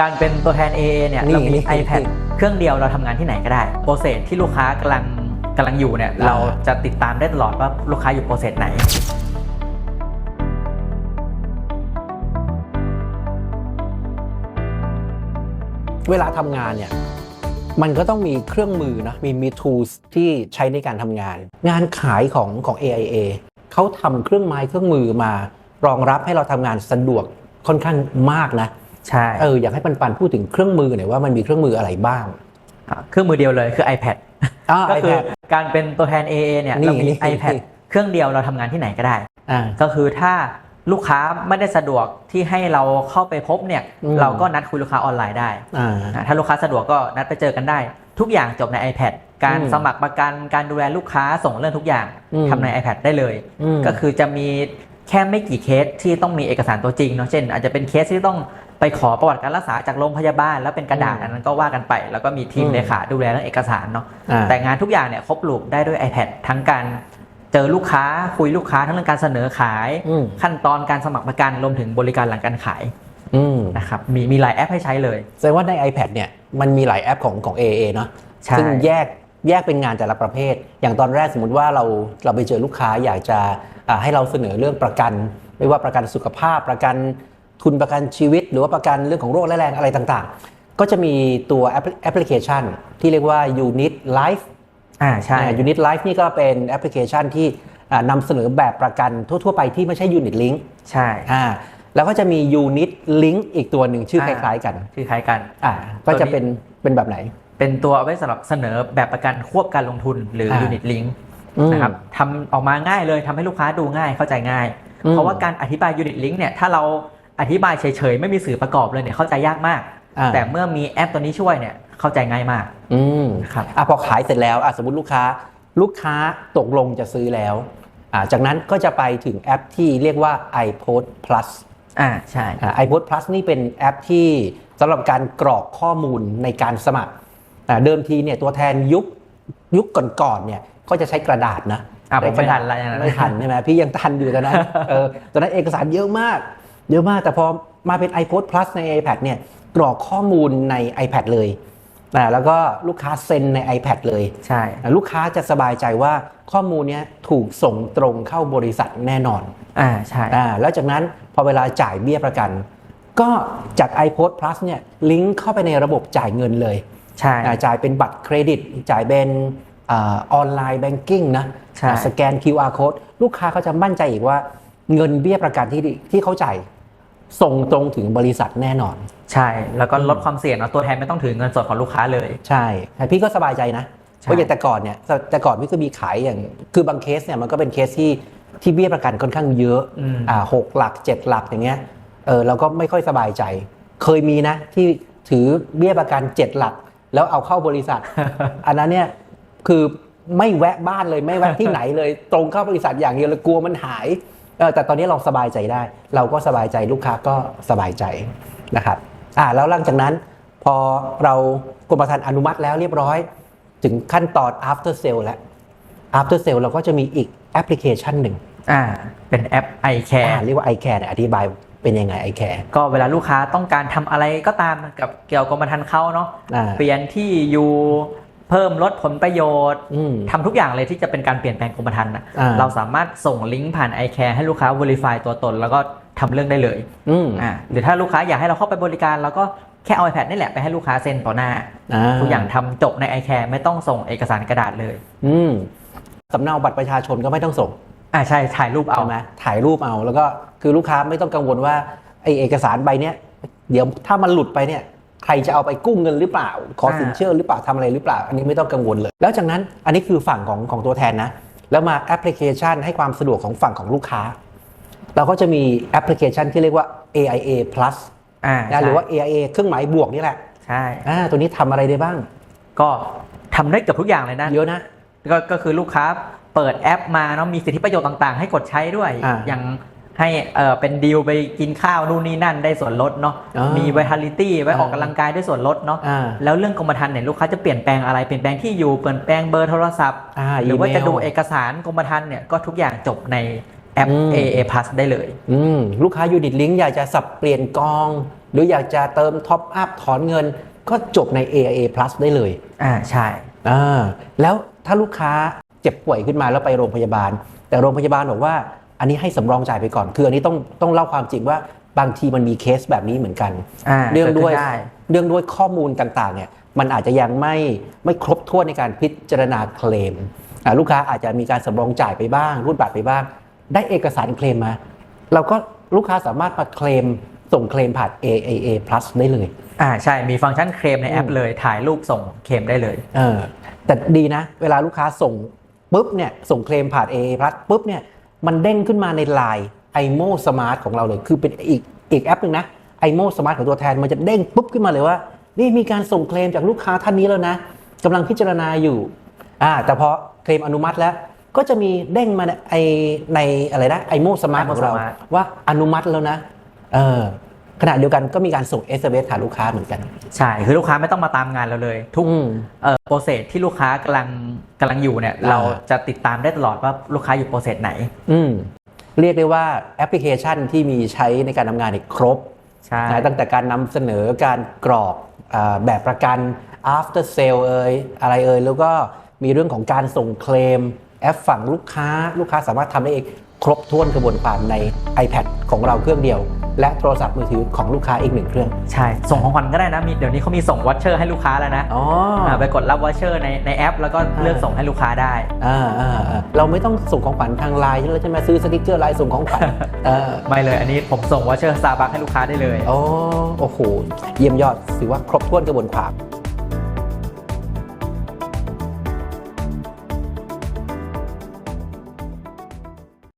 การเป็นตัวแทน AA เนี่ยนี่เรามีนี่ iPad เครื่องเดียวเราทำงานที่ไหนก็ได้ โปรเซสที่ลูกค้ากำลังกำลังอยู่เนี่ยอ่าเราจะติดตามได้ตลอดว่าลูกค้าอยู่โปรเซสไหน เวลาทำงานเนี่ยมันก็ต้องมีเครื่องมือนะมีมี tools ที่ใช้ในการทำงาน งานขายของของ AIA เขาทำเครื่องไม้เครื่องมือมารองรับให้เราทำงานสะดวกค่อนข้างมากนะ ใช่เอออยากให้ปันปันพูดถึงเครื่องมือหน่อยว่ามันมีเครื่องมืออะไรบ้างอ่าเครื่องมือเดียวเลยคือ iPad อ่าก็คือ iPad การเป็นตัวแทน AA เนี่ยนี่เรามีนี่ iPad เครื่องเดียวเราทำงานที่ไหนก็ได้อ่าก็คือถ้าลูกค้าไม่ได้สะดวกที่ให้เราเข้าไปพบเนี่ยอืมเราก็นัดคุยลูกค้าออนไลน์ได้อ่าอ่าถ้าลูกค้าสะดวกก็นัดไปเจอกันได้ ทุกอย่างจบใน iPad การอืมสมัครประกันการดูแลลูกค้าส่งเรื่องทุกอย่างอืมทำใน iPad ได้เลยอืมก็คือจะมีแค่ไม่กี่เคสที่ต้องมีเอกสารตัวจริงเนาะเช่น อาจจะเป็นเคสที่ต้อง ไปขอประวัติการรักษาจากโรงพยาบาล แล้วเป็นกระดาษอืมอันนั้นก็ว่ากันไป แล้วก็มีทีมอืมเลขาดูแลเรื่องเอกสารเนาะอ่าแต่งานทุกอย่างเนี่ยครบลูปได้ด้วย iPad ทั้งการเจอลูกค้าคุยลูกค้าทั้งเรื่องการเสนอขายอืมขั้นตอนการสมัครประกันรวมถึงบริการหลังการขายอืมนะครับมีมีหลายแอปให้ใช้เลยแสดงว่าใน iPad เนี่ยมันมีหลายแอปของของ AA เนาะใช่ซึ่งแยกแยกเป็นงานแต่ละประเภท อย่างตอนแรกสมมติว่าเราเราไปเจอลูกค้าอยากจะอ่าให้เราเสนอเรื่องประกัน ไม่ว่าประกันสุขภาพประกัน ทุนประกันชีวิต หรือว่าประกันเรื่องของโรคร้ายแรงอะไรต่างๆ ก็จะมีตัวแอปแอปพลิเคชัน ที่เรียกว่า Unit Life อ่าใช่ยูนิตไลฟ์นี่ก็เป็นแอปพลิเคชันที่อ่านำเสนอแบบประกันทั่ว ๆ ไปที่ไม่ใช่ Unit Link ใช่อ่าแล้วก็จะมี Unit Link อีกตัวหนึ่งชื่อคอ่าล้ายๆกันคือคล้ายกันอ่าก็จะเป็นเป็นแบบไหน เป็นตัวเอาไว้สำหรับเสนอแบบประกันควบการลงทุนหรืออ่า Unit Link อืมนะครับทำออกมาง่ายเลยทำให้ลูกค้าดูง่ายเข้าใจง่ายอืมเพราะว่าการอธิบาย Unit Link เนี่ยถ้าเรา อธิบายเฉยๆ ไม่มีสื่อประกอบเลยเนี่ยเข้าใจยากมาก อ่า แต่เมื่อมีแอปตัวนี้ช่วยเนี่ยเข้าใจง่ายมาก อืมครับ อะพอขายเสร็จแล้วอะสมมติลูกค้า ลูกค้าตกลงจะซื้อแล้วอ่าจากนั้นก็จะไปถึงแอปที่เรียกว่า iPost Plus อ่าใช่ อ่า iPost Plus นี่เป็นแอปที่สำหรับการกรอกข้อมูลในการสมัครอ่าเดิมทีเนี่ยตัวแทนยุคยุคก่อนๆเนี่ยก็จะใช้กระดาษนะอะผมไม่ใช้กระดาษทันอะไรอย่างนั้น ไม่ทันใช่ไหมพี่ยังทันอยู่ตอนนั้น เออตอนนั้นเอกสารเยอะมาก เยอะมากแต่พอมาเป็น iPost Plus ใน iPad เนี่ยกรอกข้อมูลใน iPad เลยอ่าแล้วก็ลูกค้าเซ็นใน iPad เลย ใช่อ่าลูกค้าจะสบายใจว่าข้อมูลเนี้ยถูกส่งตรงเข้าบริษัทแน่นอน อ่า ใช่อ่าแล้วจากนั้นพอเวลาจ่ายเบี้ยประกัน ก็จาก iPost Plus เนี่ยลิงก์เข้าไปในระบบจ่ายเงินเลย ใช่อ่าจ่ายเป็นบัตรเครดิต จ่ายเป็นออนไลน์แบงกิ้งนะใช่อ่าสแกน QR code ลูกค้าเขาจะมั่นใจอีกว่าเงินเบี้ยประกันที่ที่เขาจ่าย ส่งตรงถึงบริษัทแน่นอน ใช่ แล้วก็ลดความเสี่ยงเนาะตัวแทนไม่ต้องถือเงินสดของลูกค้าเลย ใช่แต่พี่ก็สบายใจนะใช่เพราะอย่างแต่ก่อนเนี่ยแต่แต่ก่อนพี่ก็มีขายอย่างคือบางเคสเนี่ยมันก็เป็นเคสที่ที่เบี้ยประกันค่อนข้างเยอะอืมอ่าหกหลักเจ็ดหลักอย่างเงี้ยเออเราก็ไม่ค่อยสบายใจ เคยมีนะที่ถือเบี้ยประกันเจ็ดหลัก แล้วเอาเข้าบริษัท อันนั้นเนี่ยคือไม่แวะบ้านเลยไม่แวะที่ไหนเลย ตรงเข้าบริษัทอย่างเดียวเลยกลัวมันหายเออ แต่ตอนนี้เราสบายใจได้ เราก็สบายใจลูกค้าก็สบายใจนะครับอ่าแล้วหลังจากนั้นพอเรากรมธรรม์อนุมัติแล้วเรียบร้อย ถึงขั้นตอน after sale แล้ว after sale เราก็จะมีอีกแอปพลิเคชันหนึ่งอ่าเป็นแอป iCare อ่าเรียกว่า iCare เนี่ยอธิบายเป็นยังไง iCare ก็เวลาลูกค้าต้องการทำอะไรก็ตามกับเกี่ยวกับกรมธรรม์เขาเนาะอ่าเปลี่ยนที่อยู่ เพิ่มลดผลประโยชน์อืมทำทุกอย่างเลยที่จะเป็นการเปลี่ยนแปลงกรมธรรม์นะอ่าเราสามารถส่งลิงก์ผ่าน iCare ให้ลูกค้า Verify ตัวตน แล้วก็ทำเรื่องได้เลยอืมอ่าหรือถ้าลูกค้าอยากให้เราเข้าไปบริการเราก็แค่เอา iPad นี่แหละไปให้ลูกค้าเซ็นต่อหน้าทุกอย่างทำจบใน iCare ไม่ต้องส่งเอกสารกระดาษเลย อืมสำเนาบัตรประชาชนก็ไม่ต้องส่งอ่าใช่ถ่ายรูปเอาใช่ไหมถ่ายรูปเอาแล้วก็คือลูกค้าไม่ต้องกังวลว่าไอเอกสารใบเนี้ยเดี๋ยวถ้ามันหลุดไปเนี่ย ใครจะเอาไปกู้เงินหรือเปล่า ขอสินเชื่อหรือเปล่าทำอะไรหรือเปล่า อันนี้ไม่ต้องกังวลเลย แล้วจากนั้นอันนี้คือฝั่งของของตัวแทนนะ แล้วมาแอปพลิเคชันให้ความสะดวกของฝั่งของลูกค้า เราก็จะมีแอปพลิเคชันที่เรียกว่า AIA Plus อ่านะหรือว่าใช่ AIA เครื่องหมายบวกนี่แหละใช่อ่าตัวนี้ทำอะไรได้บ้าง ก็ทำได้เกือบทุกอย่างเลยนะเยอะนะก็ก็คือลูกค้าเปิดแอปมาเนาะมีสิทธิประโยชน์ต่างๆ ให้กดใช้ด้วยอ่าอย่าง ให้เออเป็นดีลไปกินข้าวนู่นนี่นั่นได้ส่วนลดเนาะอ่ามีมี vitality ไว้ออกอ่ากำลังกายได้ส่วนลดเนาะอ่าแล้วเรื่องกรมธรรม์เนี่ยลูกค้าจะเปลี่ยนแปลงอะไรเปลี่ยนแปลงที่อยู่เปลี่ยนแปลงเบอร์โทรศัพท์อ่าหรือว่าอีเมลจะดูเอกสารกรมธรรม์เนี่ยก็ทุกอย่างจบในแอปอืม AA Plus ได้เลยอืมลูกค้ายูนิตลิงก์อยากจะสับเปลี่ยนกอง หรืออยากจะเติมท็อปอัพถอนเงิน ก็จบใน AIA Plus ได้เลย อ่าใช่อ่าแล้วถ้าลูกค้าเจ็บป่วยขึ้นมาแล้วไปโรงพยาบาล แต่โรงพยาบาลบอกว่า อันนี้ให้สำรองจ่ายไปก่อน คืออันนี้ต้องต้องเล่าความจริงว่าบางทีมันมีเคสแบบนี้เหมือนกันอ่าเรื่องด้วยเกิดขึ้นได้เรื่องด้วยข้อมูลต่างๆเนี่ยมันอาจจะยังไม่ไม่ครบถ้วนในการพิจารณาเคลมอ่าลูกค้าอาจจะมีการสำรองจ่ายไปบ้าง รูดบัตรไปบ้าง ได้เอกสารเคลมมา เราก็ลูกค้าสามารถมาเคลมส่งเคลมผ่าน AAA Plus ได้เลย อ่าใช่มีฟังก์ชันเคลมในแอปอืม เลยถ่ายรูปส่งเคลมได้เลย เออแต่ดีนะ เวลาลูกค้าส่งปุ๊บเนี่ยส่งเคลมผ่าน AA Plus ปุ๊บเนี่ย มันเด้งขึ้นมาใน Line iMo Smart ของเราเลย คือเป็นอีกอีกแอปหนึ่งนะ iMo Smart ของตัวแทนมันจะเด้งปุ๊บขึ้นมาเลยว่า นี่มีการส่งเคลมจากลูกค้าท่านนี้แล้วนะกำลังพิจารณาอยู่อ่าแต่พอเคลมอนุมัติแล้ว ก็จะมีเด้งมาในไอในอะไรนะ iMo Smart iMo ของเรา Smart ว่าอนุมัติแล้วนะเออ ขณะเดียวกันก็มีการส่ง SMS หาลูกค้าเหมือนกัน ใช่ คือลูกค้าไม่ต้องมาตามงานเราเลย ทุกอืมเอ่อโปรเซสที่ลูกค้ากำลังกำลังอยู่เนี่ยอ่าเราจะติดตามได้ตลอดว่าลูกค้าอยู่โปรเซสไหน อืมเรียกได้ว่าแอปพลิเคชันที่มีใช้ในการทำงานเนี่ยครบใช่ นะตั้งแต่การนำเสนอการกรอกอาแบบประกัน after sale เอ่ยอะไรเอ่ยแล้วก็มีเรื่องของการส่งเคลม แอปฝั่งลูกค้าลูกค้าสามารถทำได้เอง ครบถ้วนกระบวนการใน iPad ของเราเครื่องเดียว และโทรศัพท์มือถือของลูกค้าอีกหนึ่งเครื่อง ใช่ ส่งของขวัญก็ได้นะมีเดี๋ยวนี้เขามีส่งวอชเชอร์ให้ลูกค้าแล้วนะอ๋อาไปกดรับวอชเชอร์ในในแอป แล้วก็เลือกส่งให้ลูกค้าได้ อ่าอ่าอ่าเราไม่ต้องส่งของขวัญทางไลน์แล้วใช่ไหมซื้อสติกเกอร์ไลน์ส่งของขวัญเออไม่เลยอันนี้ผมส่งวอชเชอร์ซาบัคให้ลูกค้าได้เลย โอ้โอ้โหเยี่ยมยอดถือว่าครบถ้วนกระบวนความ